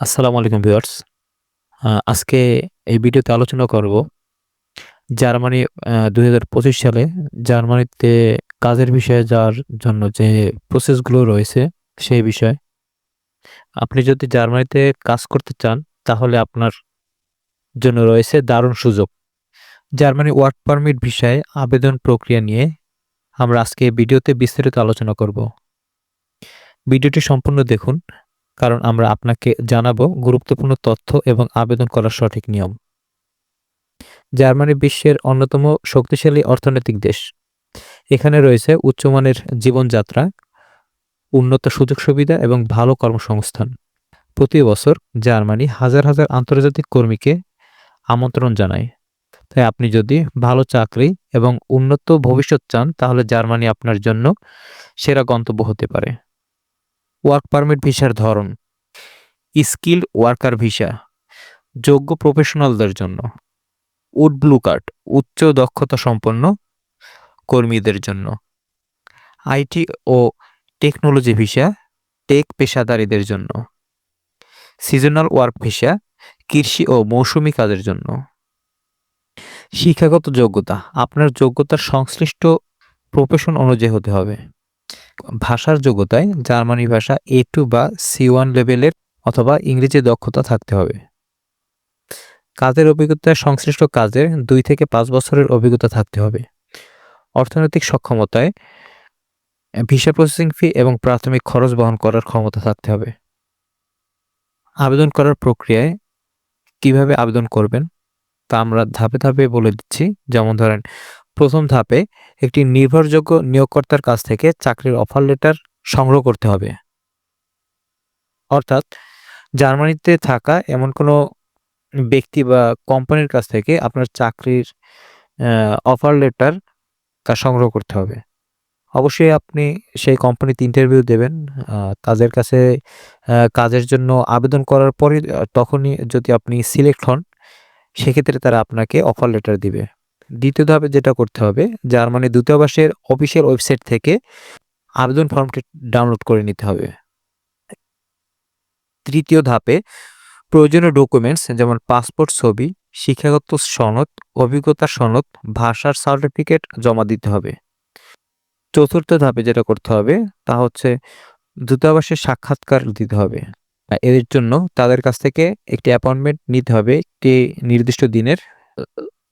আসসালামু আলাইকুম ভিউয়ার্স। আজকে এই ভিডিওতে আলোচনা করব জার্মানি ২০২৫ সালে জার্মানিতে কাজের বিষয়ে যাওয়ার জন্য যে প্রসেসগুলো রয়েছে সেই বিষয়ে। আপনি যদি জার্মানিতে কাজ করতে চান, তাহলে আপনার জন্য রয়েছে দারুণ সুযোগ। জার্মানি ওয়ার্ক পারমিট ভিসায় আবেদন প্রক্রিয়া নিয়ে আমরা আজকে ভিডিওতে বিস্তারিত আলোচনা করব। ভিডিওটি সম্পূর্ণ দেখুন কারণ আমরা আপনাকে জানাব গুরুত্বপূর্ণ তথ্য এবং আবেদন করার সঠিক নিয়ম। জার্মানি বিশ্বের অন্যতম শক্তিশালী অর্থনৈতিক দেশ। এখানে রয়েছে উচ্চমানের জীবনযাত্রা, উন্নত সুযোগ সুবিধা এবং ভালো কর্মসংস্থান। প্রতি বছর জার্মানি হাজার, হাজার আন্তর্জাতিক কর্মীকে আমন্ত্রণ জানায়। তাই আপনি যদি ভালো চাকরি এবং উন্নত ভবিষ্যৎ চান তাহলে জার্মানি আপনার জন্য সেরা গন্তব্য হতে পারে। ওয়ার্ক পারমিট ভিসার ধরন। স্কিল্ড ওয়ার্কার ভিসা, যোগ্য প্রফেশনালদের জন্য। উড ব্লু কার্ড উচ্চ দক্ষতা সম্পন্ন কর্মীদের জন্য। আইটি ও টেকনোলজি ভিসা টেক পেশাদারীদের জন্য। সিজনাল ওয়ার্ক ভিসা, কৃষি ও মৌসুমি কাজের জন্য। শিক্ষাগত যোগ্যতা, আপনার যোগ্যতার সংশ্লিষ্ট প্রফেশন অনুযায়ী হতে হবে। ভাষার যোগ্যতায় জার্মানি ভাষা এ টু বা সি ওয়ান লেভেলের অথবা ইংরেজি দক্ষতা থাকতে হবে। কাজের অভিজ্ঞতায় সংশ্লিষ্ট কাজের দুই থেকে পাঁচ বছরের অভিজ্ঞতা থাকতে হবে। অর্থনৈতিক সক্ষমতায় ভিসা প্রসেসিং ফি এবং প্রাথমিক খরচ বহন করার ক্ষমতা থাকতে হবে। আবেদন করার প্রক্রিয়ায় কীভাবে আবেদন করবেন তা আমরা ধাপে ধাপে বলে দিচ্ছি। যেমন ধরেন প্রথম ধাপে একটি নির্ভরযোগ্য নিয়োগকর্তার কাছ থেকে চাকরির অফার লেটার সংগ্রহ করতে হবে। অর্থাৎ জার্মানিতে থাকা এমন কোনো ব্যক্তি বা কোম্পানির কাছ থেকে আপনার চাকরির অফার লেটার তা সংগ্রহ করতে হবে। অবশ্যই আপনি সেই কোম্পানিতে ইন্টারভিউ দেবেন তাদের কাছে কাজের জন্য আবেদন করার পরে তখনই যদি আপনি সিলেক্ট হন, সেক্ষেত্রে তারা আপনাকে অফার লেটার দিবে। দ্বিতীয় ধাপে যেটা করতে হবে জার্মানি দূতাবাসের অফিসিয়াল ওয়েবসাইট থেকে আবেদন ফর্মটি ডাউনলোড করে নিতে হবে। তৃতীয় ধাপে প্রয়োজনীয় ডকুমেন্টস যেমন পাসপোর্ট ছবি, শিক্ষাগত সনদ অভিজ্ঞতা সনদ, ভাষার সার্টিফিকেট জমা দিতে হবে। চতুর্থ ধাপে যেটা করতে হবে তা হচ্ছে দূতাবাসের সাক্ষাৎকার দিতে হবে। এর জন্য তাদের কাছ থেকে একটি অ্যাপয়েন্টমেন্ট নিতে হবে একটি নির্দিষ্ট দিনের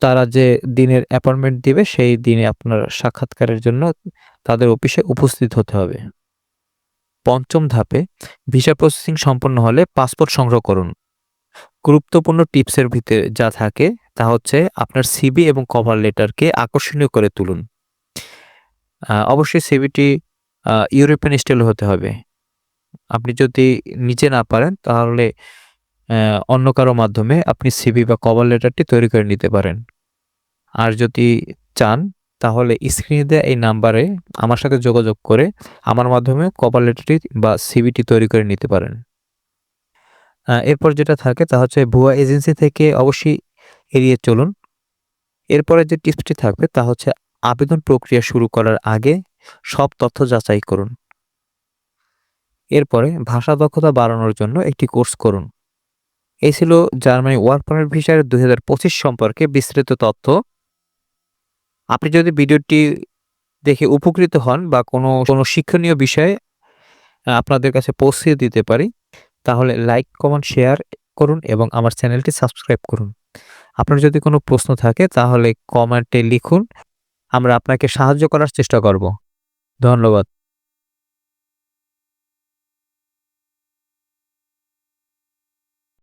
তারা যে দিনের অ্যাপয়েন্টমেন্ট দিবে, সেই দিনে আপনার সাক্ষাৎকারের জন্য তাদের অফিসে উপস্থিত হতে হবে। পঞ্চম ধাপে ভিসা প্রসেসিং সম্পন্ন হলে পাসপোর্ট সংগ্রহ করুন। গুরুত্বপূর্ণ টিপসের ভিতরে যা থাকে তা হচ্ছে আপনার সিবি এবং কভার লেটারকে আকর্ষণীয় করে তুলুন। অবশ্যই সিবিটি ইউরোপিয়ান স্টাইল হতে হবে। আপনি যদি নিচে না পারেন, তাহলে অন্য কারও মাধ্যমে আপনি সিবি বা কভার লেটারটি তৈরি করে নিতে পারেন। আর যদি চান, তাহলে স্ক্রিনে দেওয়া এই নাম্বারে আমার সাথে যোগাযোগ করে আমার মাধ্যমে কভার লেটারটি বা সিবিটি তৈরি করে নিতে পারেন। এরপর যেটা থাকে তা হচ্ছে ভুয়া এজেন্সি থেকে অবশ্যই এড়িয়ে চলুন। এরপরে যে টিপসটি থাকবে তা হচ্ছে আবেদন প্রক্রিয়া শুরু করার আগে সব তথ্য যাচাই করুন। এরপরে ভাষা দক্ষতা বাড়ানোর জন্য একটি কোর্স করুন। এই ছিল জার্মানি ওয়ার্ক পারমিট ভিসার দুই হাজার পঁচিশ সম্পর্কে বিস্তৃত তথ্য। আপনি যদি ভিডিওটি দেখে উপকৃত হন বা কোনো কোনো শিক্ষণীয় বিষয়ে আপনাদের কাছে পৌঁছে দিতে পারি, তাহলে লাইক, কমেন্ট, শেয়ার করুন এবং আমার চ্যানেলটি সাবস্ক্রাইব করুন। আপনার যদি কোনো প্রশ্ন থাকে, তাহলে কমেন্টে লিখুন, আমরা আপনাকে সাহায্য করার চেষ্টা করব। ধন্যবাদ।